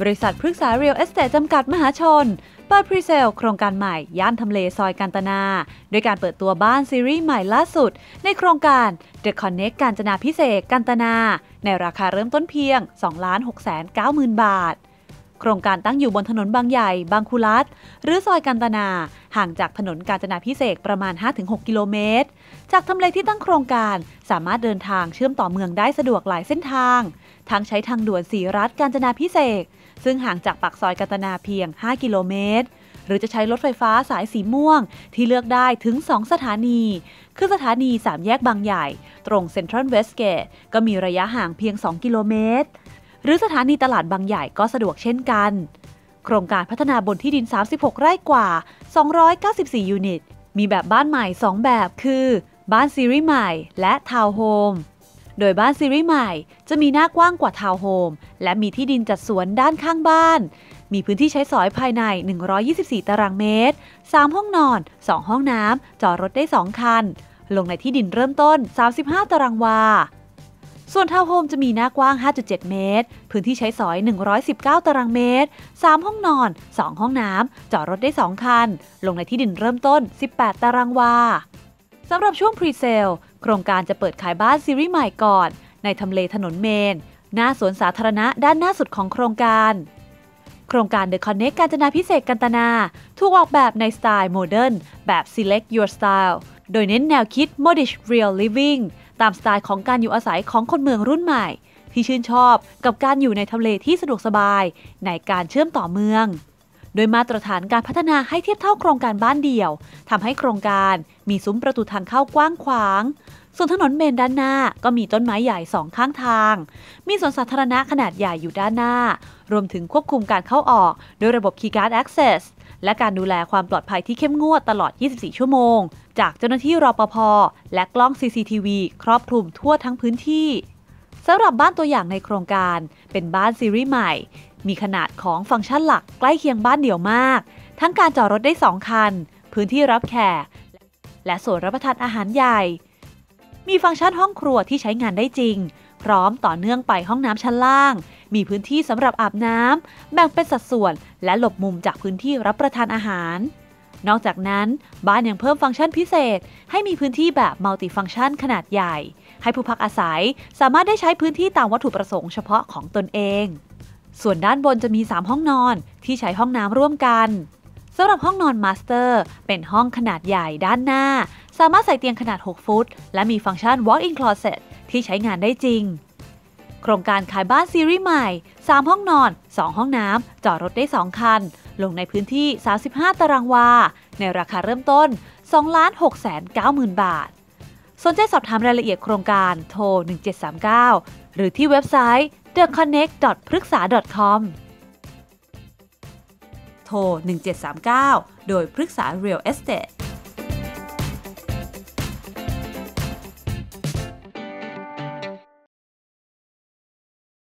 บริษัทพฤกษาเรียลเอสเตทจำกัดมหาชน เปิดพรีเซลโครงการใหม่ ย่านทำเลซอยกันตนาโดยการเปิดตัวบ้านซีรีส์ใหม่ล่าสุด ในโครงการ The Connect การจนาพิเศษกันตนา ในราคาเริ่มต้นเพียง 2 6 9 0 0 0 0 บาท โครงการตั้งอยู่บนถนนบางใหญ่ บางคุรัตหรือซอยกันตนา ห่างจากถนนกาญจนาพิเศษประมาณ 5-6 กิโลเมตร จากทำเลที่ตั้งโครงการสามารถเดินทางเชื่อมต่อเมืองได้สะดวกหลายเส้นทาง ทั้งใช้ทางด่วนสีรัฐกาญจนาพิเศษ ซึ่งห่างจากปากซอยกันตนาเพียง 5 กิโลเมตรหรือจะใช้รถไฟฟ้าสายสีม่วง ที่เลือกได้ถึง 2 สถานี คือสถานี 3 แยกบางใหญ่ ตรงเซ็นทรัลเวสเกตก็มีระยะห่างเพียง 2 กิโลเมตร หรือสถานีตลาดบางใหญ่ก็สะดวกเช่นกัน โครงการพัฒนาบนที่ดิน 36 ไร่กว่า 294 ยูนิต มีแบบบ้านใหม่ 2 แบบคือ บ้านซีรีส์ใหม่และทาวน์โฮม โดยบ้านซีรีส์ใหม่จะมีหน้ากว้างกว่าทาวน์โฮมและมีที่ดินจัดสวนด้านข้างบ้าน มีพื้นที่ใช้สอยภายใน 124 ตารางเมตร 3 ห้องนอน 2 ห้องน้ำจอดรถได้ 2 คัน ลงในที่ดินเริ่มต้น 35 ตารางวา ส่วนทาวน์โฮมจะมีหน้ากว้าง 5.7 เมตร พื้นที่ใช้สอย 119 ตารางเมตร 3 ห้องนอน 2 ห้องน้ำ จอดรถได้ 2 คัน ลงในที่ดินเริ่มต้น 18 ตารางวา สำหรับช่วงพรีเซล โครงการจะเปิดขายบ้านซีรีส์ใหม่ก่อน ในทำเลถนนเมน หน้าสวนสาธารณะด้านหน้าสุดของโครงการโครงการ The Connect การจนาพิเศษกันตนา ถูกออกแบบในสไตล์โมเดิร์นแบบ Select Your Style โดยเน้นแนวคิด Modish Real Living ตามสไตล์ของการอยู่อาศัยของคนเมืองรุ่นใหม่ ที่ชื่นชอบกับการอยู่ในทำเลที่สะดวกสบาย ในการเชื่อมต่อเมือง โดยมาตรฐานการพัฒนาให้เทียบเท่าโครงการบ้านเดี่ยวทำให้โครงการมีซุ้มประตูทางเข้ากว้างขวาง ส่วนถนนเมนด้านหน้าก็มีต้นไม้ใหญ่สองข้างทาง มีสวนสาธารณะขนาดใหญ่อยู่ด้านหน้า รวมถึงควบคุมการเข้าออกโดยระบบ Keycard Access และการดูแลความปลอดภัยที่เข้มงวดตลอด 24 ชั่วโมง จากเจ้าหน้าที่รปภ และกล้อง CCTV ครอบคลุมทั่วทั้งพื้นที่ สำหรับบ้านตัวอย่างในโครงการ เป็นบ้านซีรีส์ใหม่ มีขนาดของฟังก์ชันหลักใกล้เคียงบ้านเดี่ยวมาก ทั้งการจอดรถได้ 2 คัน พื้นที่รับแขก และโซนรับประทานอาหารใหญ่ มีฟังก์ชันห้องครัวที่ใช้งานได้จริง พร้อมต่อเนื่องไปห้องน้ำชั้นล่าง มีพื้นที่สำหรับอาบน้ำแบ่งเป็นสัดส่วน และหลบมุมจากพื้นที่รับประทานอาหาร นอกจากนั้นบ้านยังเพิ่มฟังก์ชันพิเศษ ให้มีพื้นที่แบบมัลติฟังก์ชันขนาดใหญ่ ให้ผู้พักอาศัยสามารถได้ใช้พื้นที่ตามวัตถุประสงค์เฉพาะของตนเอง ส่วนด้านบนจะมี 3 ห้องนอนที่ใช้ห้องน้ำร่วมกันสำหรับห้องนอนมาสเตอร์เป็นห้องขนาดใหญ่ด้านหน้า สามารถใส่เตียงขนาด 6 ฟุต และมีฟังก์ชัน Walk-in Closet ที่ใช้งานได้จริง โครงการขายบ้านซีรีส์ใหม่ 3 ห้องนอน 2 ห้องน้ำ จอดรถได้ 2 คัน ลงในพื้นที่ 35 ตารางวา ในราคาเริ่มต้น 2 6 9 0 0 0 0 บาท สนใจสอบถามรายละเอียดโครงการโทร 1739 หรือที่เว็บไซต์ theconnect พฤกษา .com โทร 1739 โดยพฤกษา Real Estate